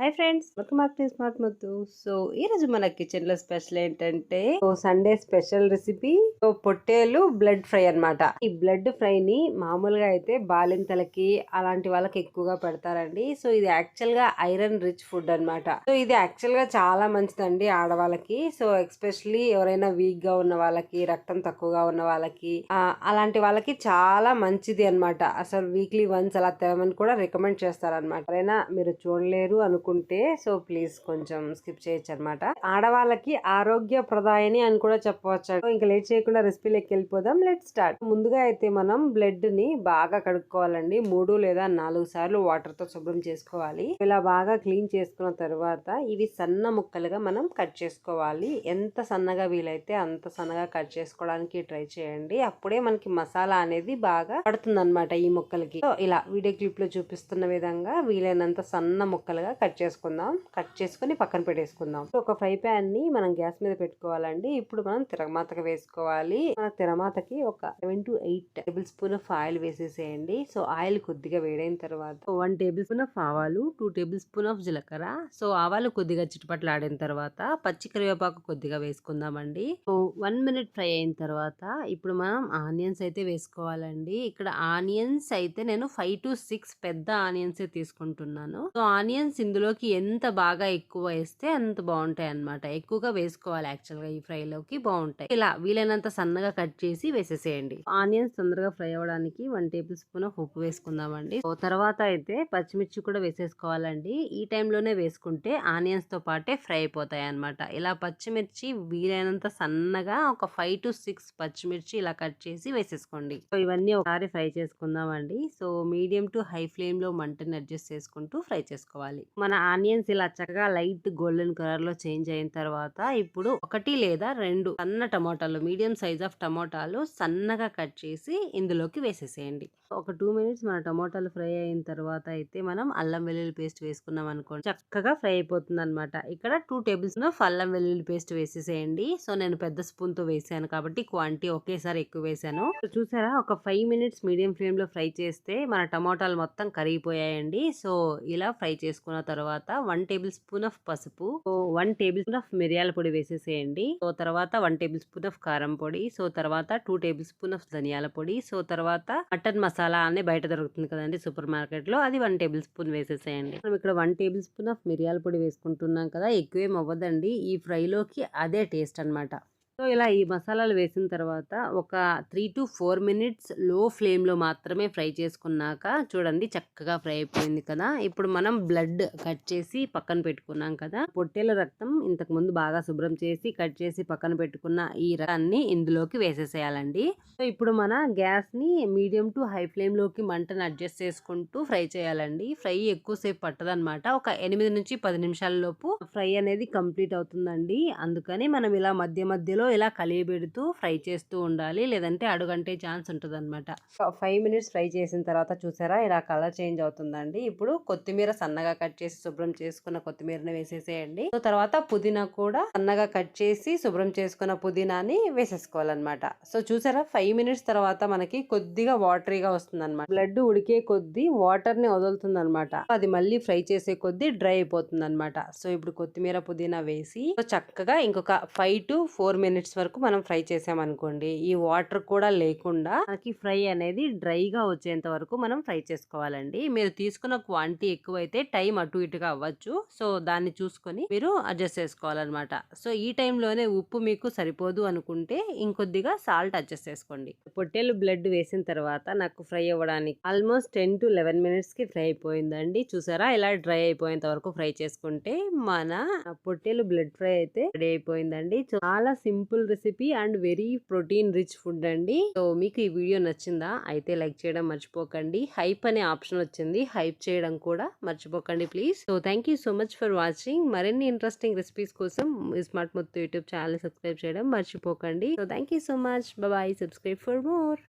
Hi friends welcome back to smart ముద్దు. So ఈ రోజు మన కిచెన్లో స్పెషల్ ఏంటంటే సండే స్పెషల్ రెసిపీ పొట్టేలు బ్లడ్ ఫ్రై అన్నమాట. ఈ బ్లడ్ ఫ్రై ని మామూలుగా అయితే బాలింతలకి అలాంటి వాళ్ళకి ఎక్కువగా పెడతారండి. సో ఇది యాక్చువల్గా ఐరన్ రిచ్ ఫుడ్ అన్నమాట. సో ఇది యాక్చువల్గా చాలా మంచిదండి ఆడవాళ్ళకి. సో ఎక్స్పెషల్లీ ఎవరైనా వీక్గా ఉన్న వాళ్ళకి రక్తం తక్కువగా ఉన్న వాళ్ళకి అలాంటి వాళ్ళకి చాలా మంచిది అన్నమాట. అసలు వీక్లీ వన్స్ అలా తినమని కూడా రికమెండ్ చేస్తారన్నమాట. ఎవరైనా మీరు చూడలేరు అనుకుంటే సో ప్లీజ్ కొంచెం స్కిప్ చేయొచ్చు అనమాట ఆడవాళ్ళకి ఆరోగ్య ప్రదాయని అని కూడా చెప్పవచ్చు. ఇంకా లేట్ చేయకుండా రెసిపీలోకి వెళ్ళిపోదాం. లెట్ స్టార్ట్ ముందుగా అయితే మనం బ్లడ్ని బాగా కడుక్కోవాలండి. మూడు లేదా నాలుగు సార్లు వాటర్తో శుభ్రం చేసుకోవాలి. ఇలా బాగా క్లీన్ చేసుకున్న తర్వాత ఇవి సన్న ముక్కలుగా మనం కట్ చేసుకోవాలి. ఎంత సన్నగా వీలైతే అంత సన్నగా కట్ చేసుకోవడానికి ట్రై చేయండి. అప్పుడే మనకి మసాలా అనేది బాగా పడుతుంది ఈ ముక్కలకి. ఇలా వీడియో క్లిప్లో చూపిస్తున్న విధంగా వీలైనంత సన్న ముక్కలుగా కట్ చేసుకుందాం. కట్ చేసుకుని పక్కన పెట్టేసుకుందాం. ఒక ఫ్రై ప్యాన్ని మనం గ్యాస్ మీద పెట్టుకోవాలండి. ఇప్పుడు మనం తిరగమాతకు వేసుకోవాలి. మన తిరమాతకి ఒక seven to eight tablespoon of oil వేసేసేయండి. సో ఆయిల్ కొద్దిగా వేడైన తర్వాత వన్ టేబుల్ స్పూన్ ఆఫ్ ఆవాలు టూ టేబుల్ స్పూన్ ఆఫ్ జీలకర్ర. సో ఆవాలు కొద్దిగా చిటపట్లాడిన తర్వాత పచ్చి కరివేపాకు కొద్దిగా వేసుకుందామండి. సో వన్ మినిట్ ఫ్రై అయిన తర్వాత ఇప్పుడు మనం ఆనియన్స్ అయితే వేసుకోవాలండి. ఇక్కడ ఆనియన్స్ అయితే నేను ఫైవ్ టు సిక్స్ పెద్ద ఆనియన్స్ తీసుకుంటున్నాను. సో ఆనియన్స్ ఇందులో ఫ్రైలోకి ఎంత బాగా ఎక్కువ వేస్తే అంత బాగుంటాయి అన్నమాట. ఎక్కువగా వేసుకోవాలి యాక్చువల్గా ఈ ఫ్రై లోకి బాగుంటాయి. ఇలా వీలైనంత సన్నగా కట్ చేసి వేసేసేయండి. ఆనియన్స్ తొందరగా ఫ్రై అవ్వడానికి వన్ టేబుల్ స్పూన్ ఆఫ్ ఉప్పు వేసుకుందామండి. సో తర్వాత అయితే పచ్చిమిర్చి కూడా వేసేసుకోవాలండి. ఈ టైంలోనే వేసుకుంటే ఆనియన్స్తో పాటే ఫ్రై అయిపోతాయి అనమాట ఇలా పచ్చిమిర్చి వీలైనంత సన్నగా ఒక ఫైవ్ టు సిక్స్ పచ్చిమిర్చి ఇలా కట్ చేసి వేసేసుకోండి. సో ఇవన్నీ ఒకసారి ఫ్రై చేసుకుందామండి. సో మీడియం టు హై ఫ్లేమ్లో మంటని అడ్జస్ట్ చేసుకుంటూ ఫ్రై చేసుకోవాలి. మన ఆనియన్స్ ఇలా చక్కగా లైట్ గోల్డెన్ కలర్లో చేంజ్ అయిన తర్వాత ఇప్పుడు ఒకటి లేదా రెండు సన్న టమోటాలు మీడియం సైజ్ ఆఫ్ టమోటాలు సన్నగా కట్ చేసి ఇందులోకి వేసేసేయండి. ఒక టూ మినిట్స్ మన టమోటాలు ఫ్రై అయిన తర్వాత అయితే మనం అల్లం వెల్లుల్లి పేస్ట్ వేసుకున్నాం అనుకోండి. చక్కగా ఫ్రై అయిపోతుంది అనమాట ఇక్కడ టూ టేబుల్ స్పూన్ అల్లం వెల్లుల్లి పేస్ట్ వేసేసేయండి. సో నేను పెద్ద స్పూన్తో వేసాను కాబట్టి క్వాంటిటీ ఒకేసారి ఎక్కువ వేసాను. చూసారా? ఒక ఫైవ్ మినిట్స్ మీడియం ఫ్లేమ్లో ఫ్రై చేస్తే మన టమోటాలు మొత్తం కరిగిపోయాయండి. సో ఇలా ఫ్రై చేసుకున్న తర్వాత వన్ టేబుల్ స్పూన్ ఆఫ్ పసుపు వన్ టేబుల్ స్పూన్ ఆఫ్ మిరియాల పొడి వేసేసేయండి. సో తర్వాత వన్ టేబుల్ స్పూన్ ఆఫ్ కారం పొడి సో తర్వాత టూ టేబుల్ స్పూన్ ఆఫ్ ధనియాల పొడి సో తర్వాత మటన్ మసాలా అనే బయట దొరుకుతుంది కదండి సూపర్ మార్కెట్లో అది వన్ టేబుల్ స్పూన్ వేసేసేయండి. మనం ఇక్కడ వన్ టేబుల్ స్పూన్ ఆఫ్ మిరియాల పొడి వేసుకుంటున్నాం కదా ఎక్కువేం అవ్వదండి. ఈ ఫ్రైలోకి అదే టేస్ట్ అన్నమాట. సో ఇలా ఈ మసాలాలు వేసిన తర్వాత ఒక త్రీ టు ఫోర్ మినిట్స్లో ఫ్లేమ్లో మాత్రమే ఫ్రై చేసుకున్నాక చూడండి చక్కగా ఫ్రై అయిపోయింది కదా! ఇప్పుడు మనం బ్లడ్ కట్ చేసి పక్కన పెట్టుకున్నాం కదా! పొట్టేల రక్తం ఇంతకు ముందు బాగా శుభ్రం చేసి కట్ చేసి పక్కన పెట్టుకున్న ఈ రకాన్ని ఇందులోకి వేసేసేయాలండి. సో ఇప్పుడు మన గ్యాస్ని మీడియం టు హై ఫ్లేమ్లోకి మంటను అడ్జస్ట్ చేసుకుంటూ ఫ్రై చేయాలండి. ఫ్రై ఎక్కువసేపు పట్టదనమాట ఒక ఎనిమిది నుంచి పది నిమిషాల లోపు ఫ్రై అనేది కంప్లీట్ అవుతుందండి. అందుకని మనం ఇలా మధ్య మధ్యలో ఇలా కలియబెడుతూ ఫ్రై చేస్తూ ఉండాలి. లేదంటే అడుగంటే ఛాన్స్ ఉంటుంది అనమాట ఫైవ్ మినిట్స్ ఫ్రై చేసిన తర్వాత చూసారా ఇలా కలర్ చేంజ్ అవుతుందండి. ఇప్పుడు కొత్తిమీర సన్నగా కట్ చేసి శుభ్రం చేసుకున్న కొత్తిమీరని వేసేసేయండి. సో తర్వాత పుదీనా కూడా సన్నగా కట్ చేసి శుభ్రం చేసుకున్న పుదీనాని వేసేసుకోవాలన్నమాట. సో చూసారా ఫైవ్ మినిట్స్ తర్వాత మనకి కొద్దిగా వాటరీగా వస్తుంది అనమాట బ్లడ్ ఉడికే కొద్దీ వాటర్ని వదులుతుంది అనమాట అది మళ్ళీ ఫ్రై చేసే కొద్దీ డ్రై అయిపోతుంది అనమాట సో ఇప్పుడు కొత్తిమీర పుదీనా వేసి చక్కగా ఇంకొక ఫైవ్ టు ఫోర్ మినిట్స్ వరకు మనం ఫ్రై చేసామనుకోండి ఈ వాటర్ కూడా లేకుండా మనకి ఫ్రై అనేది డ్రైగా వచ్చేంత వరకు మనం ఫ్రై చేసుకోవాలండి. మీరు తీసుకున్న క్వాంటిటీ ఎక్కువైతే టైం అటు ఇటుగా అవ్వచ్చు. సో దాన్ని చూసుకొని మీరు అడ్జస్ట్ చేసుకోవాలన్నమాట. సో ఈ టైంలోనే ఉప్పు మీకు సరిపోదు అనుకుంటే ఇంకొద్దిగా సాల్ట్ అడ్జస్ట్ చేసుకోండి. పొట్టేలు బ్లడ్ వేసిన తర్వాత నాకు ఫ్రై అవ్వడానికి ఆల్మోస్ట్ టెన్ టు లెవెన్ మినిట్స్కి ఫ్రై అయిపోయిందండి. చూసారా? ఇలా డ్రై అయిపోయేంత వరకు ఫ్రై చేసుకుంటే మన పొట్టేలు బ్లడ్ ఫ్రై అయితే రెడీ అయిపోయిందండి. చాలా simple recipe and very protein rich food అండి. సో మీకు ఈ వీడియో నచ్చిందా? అయితే లైక్ చేయడం మర్చిపోకండి. హైప్ అనే ఆప్షన్ వచ్చింది. హైప్ చేయడం కూడా మర్చిపోకండి please. So thank you so much for watching మరిన్ని ఇంట్రెస్టింగ్ రెసిపీస్ కోసం స్మార్ట్ మొత్తం యూట్యూబ్ ఛానల్ సబ్స్క్రైబ్ చేయడం మర్చిపోకండి. So thank you so much bye subscribe for more